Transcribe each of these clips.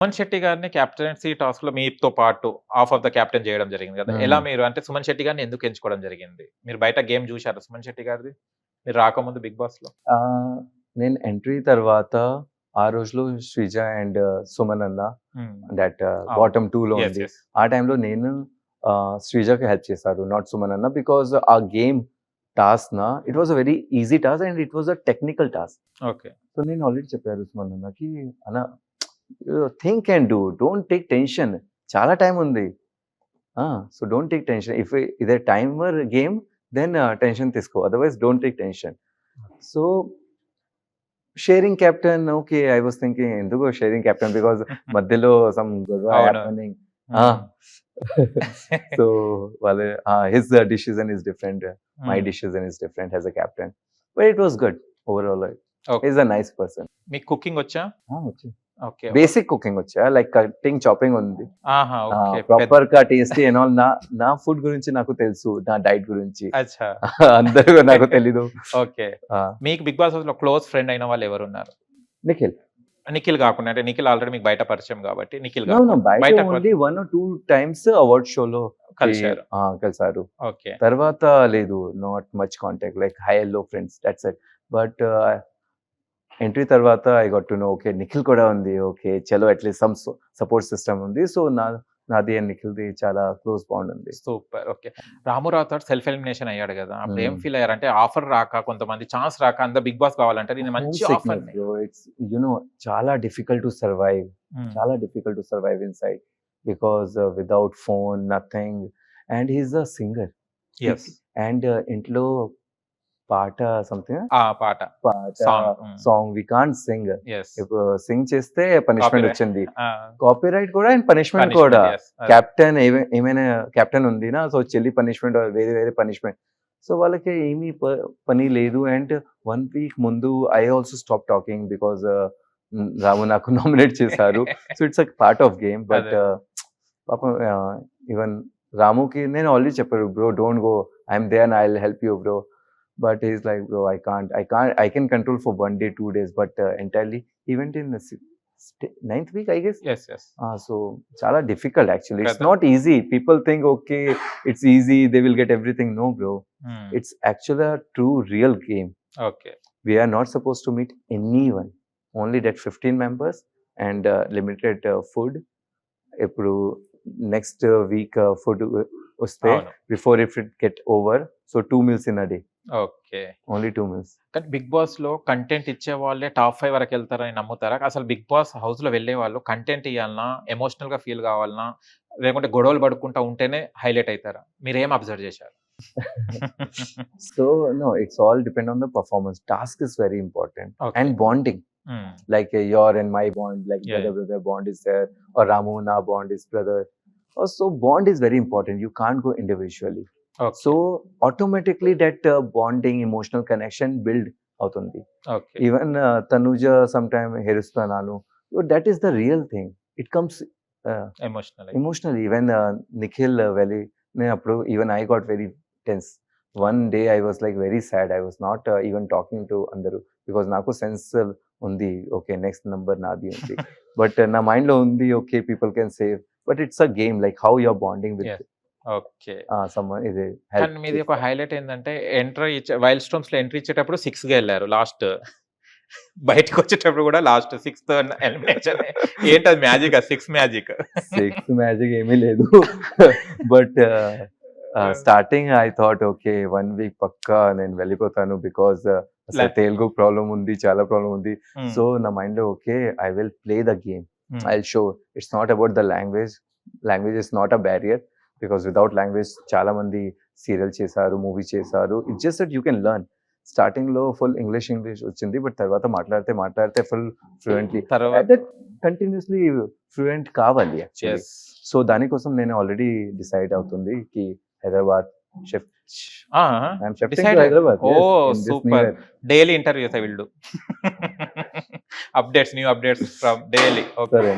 సుమన్ శెట్టి గారిని కెప్టెన్సీ టాస్క్లో మీతో పాటు ఆఫ్ ఆఫ్ ద కెప్టెన్ చేయడం జరిగింది కదా. ఎలా మీరు అంటే సుమన్ శెట్టి గారిని ఎందుకు ఎంచుకోవడం జరిగింది? మీరు బయట గేమ్ చూశారు సుమన్ శెట్టి గారిది? మీరు రాకముందు బిగ్ బాస్లో నేను ఎంట్రీ తర్వాత ఆ రోజులో శ్రీజ అండ్ సుమన్ అన్న దట్ బాటమ్ టూ లో ఉంది. ఆ టైంలో నేను శ్రీజకి హెల్ప్ చేశారు నాట్ సుమన్ అన్న బికాస్ ఆ గేమ్ టాస్క్ నా it was a very easy task and it was a technical task okay so నేను ఆల్రెడీ చెప్పారు సుమన్ అన్నకి అన్న think and do don't take tension చాలా టైం ఉంది. So don't take tension if ఇదే టైమర్ గేమ్ దెన్ టెన్షన్ తీసుకో. Otherwise don't take tension so sharing captain okay I was thinking ఎందుకు sharing captain because మధ్యలో some గొడవ అవును. Happening so వాళ్ళ his decision is different my decision is different as a captain but it was good overall Okay. Is a nice person మీకు cooking వచ్చా? Okay basic cooking వచ్చా? Like cutting chopping ఉంది. ప్రాపర్గా tasty and all నా నా food గురించి నాకు తెలుసు నా డైట్ గురించి. అందరూ నాకు తెలీదు. ఓకే. మీకు బిగ్ బాస్లో క్లోజ్ ఫ్రెండ్ అయిన వాళ్ళు ఎవరు ఉన్నారు నిఖిల్. నిఖిల్ కాకుండా అంటే నిఖిల్ ఆల్రెడీ మీకు బయట పరిచయం కాబట్టి నిఖిల్ బయట only one two times award షోలో కలిశారు. కలిసారు ఓకే. తర్వాత లేదు not much contact like high low friends that's it but entry తర్వాత I got to know okay Nikhil కూడా ఉంది ఓకే చలో at least some support system ఉంది. సో నా నాది అండ్ నిఖిల్ది చాలా క్లోజ్ బాండ్ ఉంది. సూపర్ ఓకే రామురావు తో సెల్ఫ్ ఎలిమినేషన్ అయ్యాడు కదా. అప్పుడు ఏం Hmm. ఫీల్ అయ్యారు అంటే ఆఫర్ రాక కొంతమంది ఛాన్స్ రాక అంత బిగ్ బాస్ కావాలంటే నేను మంచి ఆఫర్ ఇట్స్ యునో చాలా డిఫికల్ట్ టు సర్వైవ్ చాలా difficult to survive inside because without phone nothing and he's a singer yes and ఇంట్లో పాట సంథింగ్ ఆ? పాట. పాట song we can't sing sing చేస్తే పనిష్మెంట్. వచ్చింది. కాపీ రైట్ కూడా అండ్ పనిష్మెంట్ కూడా. కెప్టెన్ ఏమైనా కెప్టెన్ ఉంది నా సో చెల్లి పనిష్మెంట్ వేరే వేరే పనిష్మెంట్ సో వాళ్ళకి ఏమీ పని లేదు అండ్ వన్ వీక్ ముందు I also stop talking because Ramu నాకు నామినేట్ చేశారు. So it's a part of game but. పాపం ఈవెన్ రాముకి నేను ఆల్రెడీ చెప్పారు bro don't go I'm there I help you bro But is like bro I can't I can't I can control for one day two days but entirely event in ninth week I guess yes yes so చాలా difficult actually it's కదా. Not easy people think okay it's easy they will get everything no bro Hmm. It's actual true real game okay we are not supposed to meet anyone only that 15 members and uh, limited uh, food ఇప్పుడు next week food వస్తే అవును before if it get over so two meals in a day Okay. Only two meals కానీ Bigg బాస్లో content ఇచ్చే వాళ్ళే top five వరకు వెళ్తారని నమ్ముతారా? అసలు బిగ్ బాస్ హౌస్లో వెళ్ళే వాళ్ళు కంటెంట్ ఇవ్వాలన్నా ఎమోషనల్గా ఫీల్ కావాలన్నా లేకుంటే గొడవలు పడుకుంటా ఉంటేనే హైలైట్ అవుతారా మీరు ఏం అబ్జర్వ్ చేశారు? So no it's all depend on the performance task is very important. And bonding and my bond, like Yeah, brother brother bond is there, or Ramu na bond is brother. Also, bond is very important. You can't go individually. Okay. So automatically that uh, bonding, emotional connection build అవుతుంది okay even Tanuja some time హెరుస్తాను that is the real thing it comes emotional emotional even Nikhil very నేను అప్పుడు even I got very tense one day I was like very sad I was not even talking to అందరూ because నాకు sense ఉంది okay next number నాది ఉంది but నా మైండ్లో ఉంది okay people can save but it's a game like how your bonding with Yes. Okay. ఇది మీది ఒక హైలైట్ ఏంటంటే ఎంట్రీ ఇచ్చే వైల్డ్ స్టోమ్స్లో ఎంట్రీ ఇచ్చేటప్పుడు సిక్స్గా వెళ్ళారు లాస్ట్. బయటకు వచ్చేటప్పుడు కూడా లాస్ట్ సిక్స్త్ ఎలిమినేషన్. ఏంటది magic? Six magic. Six magic ఏమీ లేదు. But starting I thought okay one week పక్కా నేను వెళ్ళిపోతాను బికాస్ తెలుగు ప్రాబ్లం ఉంది చాలా ప్రాబ్లం ఉంది. సో నా మైండ్లో okay I will play the game. I show. It's not about the language. Language is not a barrier. Because without language చాలా మంది serial చేశారు మూవీ చేశారు. It's just that you can learn స్టార్టింగ్లో full English English వచ్చింది but తర్వాత మాట్లాడితే మాట్లాడితే full ఫ్లూయెంట్లీ తర్వాత కంటిన్యూస్లీ ఫ్లూయెంట్ కావాలి యాక్చువల్లీ. సో దానికోసం నేను ఆల్రెడీ డిసైడ్ అవుతుంది కి హైదరాబాద్ షిఫ్ట్ ఆ, I'm shifting to Decided. Hyderabad Oh, super. Daily interviews వీళ్ళు. Updates new updates from daily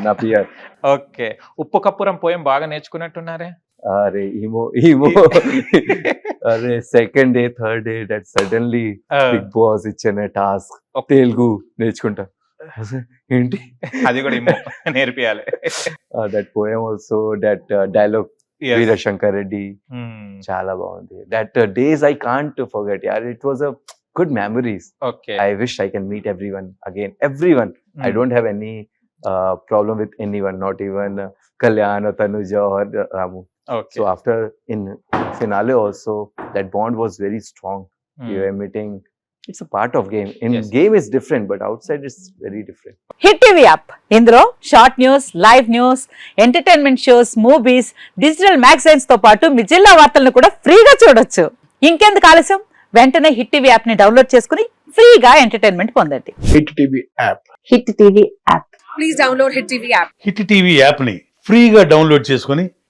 నా పిఆర్ ఓకే ఉప్పు కప్పురం పోయం బాగా నేర్చుకున్నట్టున్నారే? అరే ఈమో ఈమో అరే second day third day that suddenly Bigg Boss ఇచ్చిన టాస్క్. తెలుగు నేర్చుకుంటా. ఏంటి? అది కూడా ఇమ్మో నేర్పియాలి. That poem also that dialogue Veerashankar Reddy చాలా బాగుంది. That days I can't forget యార్ it was a good memories okay I wish I can meet everyone again everyone Hmm. I don't have any uh, problem with anyone, not even uh, Kalyan or Uh. Okay So after in finale also, that bond was very strong. We were meeting. It's a part of game. In Yes. game is different, but outside it's very different. Hit TV app ఇందులో short news live news entertainment shows movies digital మ్యాగజైన్స్తో పాటు మీ జిల్లా వార్తలను కూడా ఫ్రీగా చూడొచ్చు ఇంకెందుకు ఆలస్యం వెంటనే హిట్ టీవీ యాప్ని డౌన్లోడ్ చేసుకుని ఫ్రీగా ఎంటర్టైన్మెంట్ పొందండి Hit TV app Hit TV app please download Hit TV app. Hit TV యాప్ని ఫ్రీగా డౌన్లోడ్ చేసుకొని